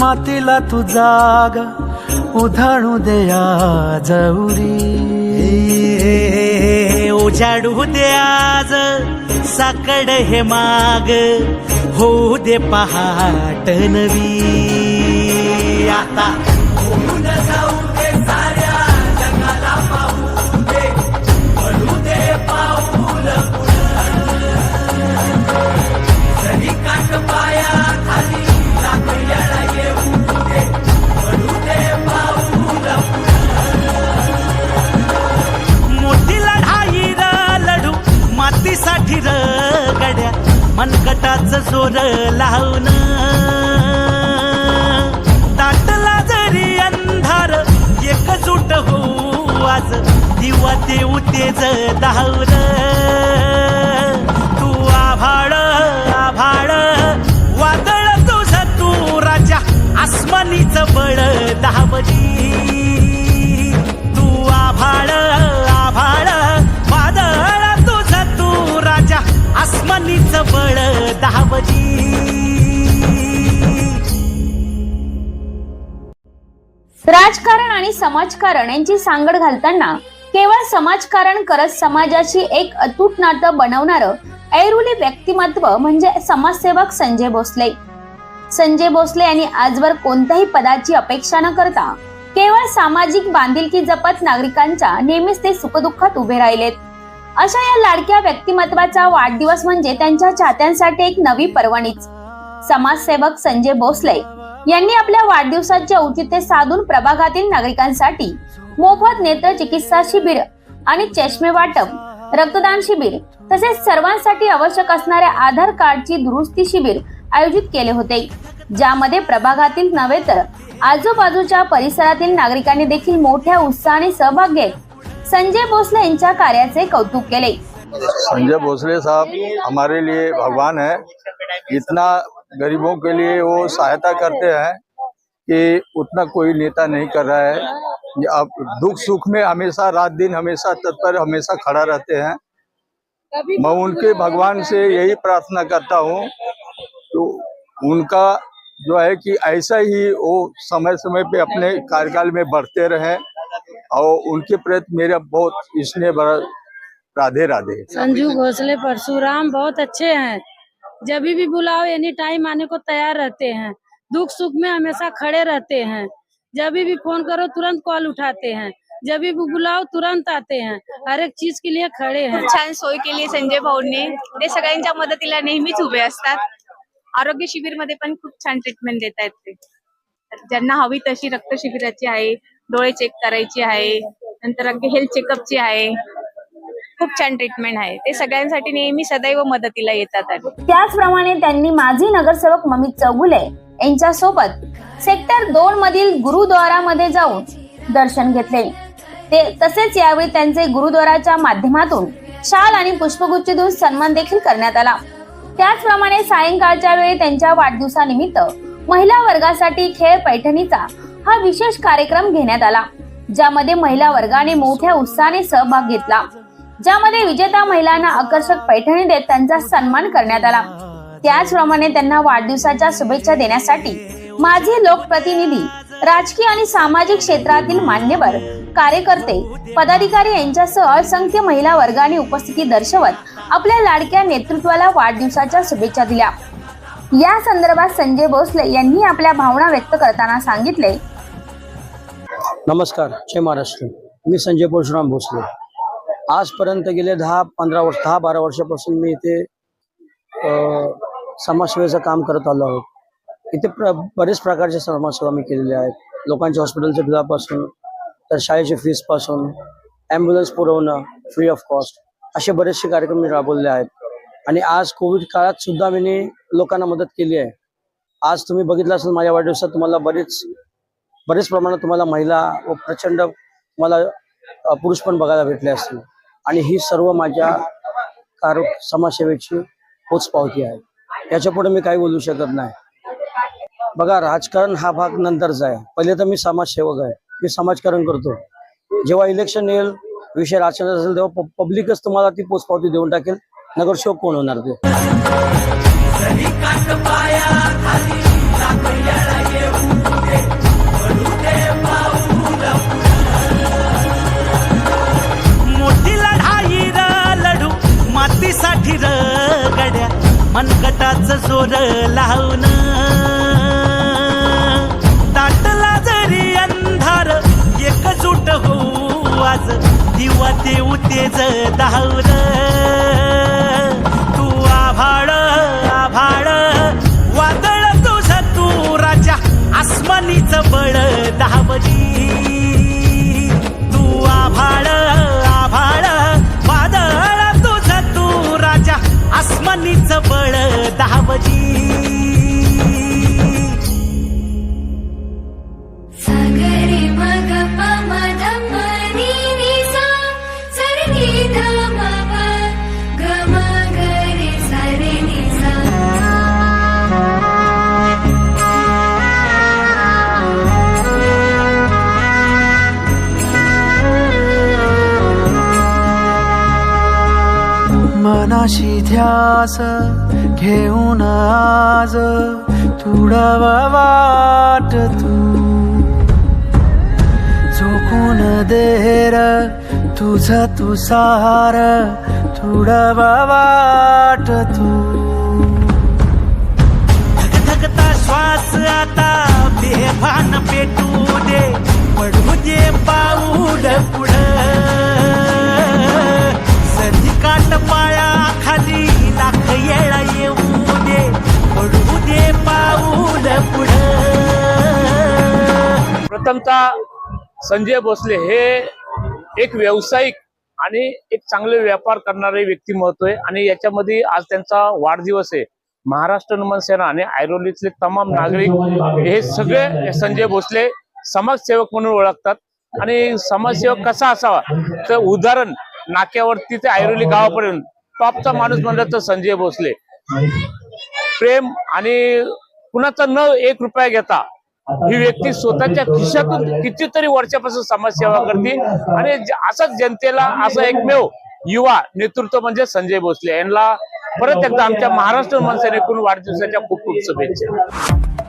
मातीला तू जाग उधाणू द्या जवरी उजाडू दे आज साकड हे माग होऊ दे पहाट नवी. आता मनगटाच लावून. दाटला जरी अंधार एकजूट होऊ आज. दिवा देऊ तेज धावलं तू आभाळ आभाळ. वादळ तुझ तू राजा. आसमानीच बळ धावली तू आभाळ राजकारण आणि समाजकारण यांची सांगड घालताना केवळ समाजकारण करत समाजाशी एक अतूट नातं बनवणारं ऐरुली व्यक्तिमत्व म्हणजे समाजसेवक संजय भोसले. संजय भोसले यांनी आजवर कोणत्याही पदाची अपेक्षा न करता केवळ सामाजिक बांधिलकी जपत नागरिकांच्या नेहमीच ते सुखदुःखात उभे राहिलेत. अशा या लाडक्या व्यक्तिमत्वाचा वाढदिवस म्हणजे त्यांच्या चाहत्यांसाठी एक नवी पर्वणीच. समाजसेवक संजय भोसले यांनी आपल्या वाढदिवसाचे औचित्य साधून प्रभागातील नागरिकांसाठी मोफत नेत्र चिकित्सा शिबिर आणि चष्मे वाटप रक्तदान शिबिर तसेच सर्वांसाठी आवश्यक असणाऱ्या आधार कार्डची दुरुस्ती शिबिर आयोजित केले होते ज्यामध्ये प्रभागातील नव्हे तर आजूबाजूच्या परिसरातील नागरिकांनी देखील मोठ्या उत्साहाने सहभाग घेत संजय भोसले यांच्या कार्याचे कौतुक केले. संजय भोसले साहब हमारे लिए भगवान है। इतना गरीबों के लिए वो सहायता करते हैं कि उतना कोई नेता नहीं कर रहा है। अब दुख सुख में हमेशा, रात दिन हमेशा तत्पर हमेशा खड़ा रहते हैं। मैं उनके भगवान से यही प्रार्थना करता हूँ तो उनका जो है कि ऐसा ही वो समय समय पे अपने कार्यकाल में बढ़ते रहें और उनके प्रति मेरा बहुत स्नेह बड़ा राधे राधे। संजू घोसले परशुराम, बहुत अच्छे हैं। जब भी बुलाओ एनी टाइम आने को तैयार रहते हैं। दुख सुख में हमेशा खड़े रहते हैं। जब भी फ़ोन करो, तुरंत कॉल उठाते हैं। जब भी बुलाओ, तुरंत आते हैं। हर एक चीज़ के लिए खड़े हैं। छान सोय आहे संजय भाऊंनी. ते सगळ्यांच्या मदतीला नेहमीच उभे आरोग्य शिबिर मध्ये खूप छान ट्रीटमेंट देत ते. ज्यांना हवी तशी रक्त शिबिराची आहे, डोळे चेक करायची आहे हेल्थ चेकअपची आहे. खूप छान ट्रीटमेंट आहे. ते सगळ्यांसाठी नेहमी सदैव मदतीला येतात त्याचप्रमाणे त्यांनी माजी नगरसेवक ममित चौगुले यांच्या सोबत सेक्टर दोन मधील गुरुद्वारामध्ये जाऊन दर्शन घेतले. ते तसेच यावेळी त्यांचे गुरुद्वाराच्या माध्यमातून शाल आणि पुष्पगुच्छ देऊन सन्मान देखील करण्यात आला. त्याचप्रमाणे सायंकाळच्या वेळी त्यांच्या वाढदिवसानिमित्त महिला वर्गासाठी खेळ पैठणीचा हा विशेष कार्यक्रम घेण्यात आला ज्यामध्ये महिला वर्गाने मोठ्या उत्साहाने सहभाग घेतला. ज्यामध्ये विजेता महिलांना आकर्षक पैठणी देत त्यांचा सन्मान करण्यात आला. त्याचप्रमाणे त्यांना वाढदिवसाच्या शुभेच्छा देण्यासाठी माझे लोकप्रतिनिधी राजकीय आणि सामाजिक क्षेत्रातील मान्यवर कार्यकर्ते पदाधिकारी यांच्यासह असंख्य महिला वर्गाने उपस्थिती दर्शवत आपल्या लाडक्या नेतृत्वाला वाढदिवसाच्या शुभेच्छा दिल्या. या संदर्भात संजय भोसले यांनी आपल्या भावना व्यक्त करताना सांगितले. नमस्कार जय महाराष्ट्र. मी संजय परशुराम भोसले. आजपर्यंत गेले दहा पंधरा वर्ष दहा बारा वर्षापासून मी इथे अ, समाजसेवेचं काम करत आलो आहोत. इथे प्र बरेच प्रकारच्या समाजसेवा मी केलेल्या आहेत. लोकांच्या हॉस्पिटलच्या बिलापासून तर शाळेच्या फीजपासून ॲम्ब्युलन्स पुरवणं फ्री ऑफ कॉस्ट असे बरेचसे कार्यक्रम मी राबवले आहेत. आणि आज कोविड काळात सुद्धा मी लोकांना मदत केली आहे. आज तुम्ही बघितलं असेल माझ्या वाढदिवसात तुम्हाला बरेच बरेच प्रमाणात तुम्हाला महिला व प्रचंड मला पुरुष पण बघायला भेटले असतील. आणि ही सर्व माझ्या कार समाजसेवेची पोचपावती आहे. याच्यापुढे मी काही बोलू शकत नाही. बघा राजकारण हा भाग नंतरचा आहे. पहिले तर मी समाजसेवक आहे. मी समाजकारण करतो. जेव्हा इलेक्शन येईल विषय राजकारण असेल तेव्हा पब्लिकच तुम्हाला ती पोचपावती देऊन टाकेल. नगरसेवक कोण होणार ते? ताटाच जोर लावून ताटला जरी अंधार एकजूट होऊ आज. दिवा ते उतेज धावर तू आभाळ आभाळ ध्यास घेऊन आज तुडवा वाट तू. झोकून देर तुझ तुसार तुडवा वाट तू. थकता श्वास आता बेभान पेटू दे. पडू दे पाऊल पुढं. प्रथमतः संजय भोसले हे एक व्यावसायिक आणि एक चांगले व्यापार करणारे व्यक्तिमत्व आहे. आणि याच्यामध्ये आज त्यांचा वाढदिवस आहे. महाराष्ट्र नमन सेना आणि ऐरोलीतले तमाम नागरिक हे सगळे संजय भोसले समाजसेवक म्हणून ओळखतात. आणि समाजसेवक कसा असावा? तर उदाहरण नाक्यावरती ते ऐरोली गावापर्यंत टॉपचा माणूस म्हणलं तर संजय भोसले. प्रेम आणि कुणाचा न एक रुपया घेता ही व्यक्ती स्वतःच्या खिशातून कितीतरी वर्षापासून समाजसेवा करते. आणि असाच जनतेला असं एकमेव युवा नेतृत्व म्हणजे संजय भोसले. यांना परत एकदा आमच्या महाराष्ट्र मनसेनेकडून वाढदिवसाच्या खूप खूप शुभेच्छा.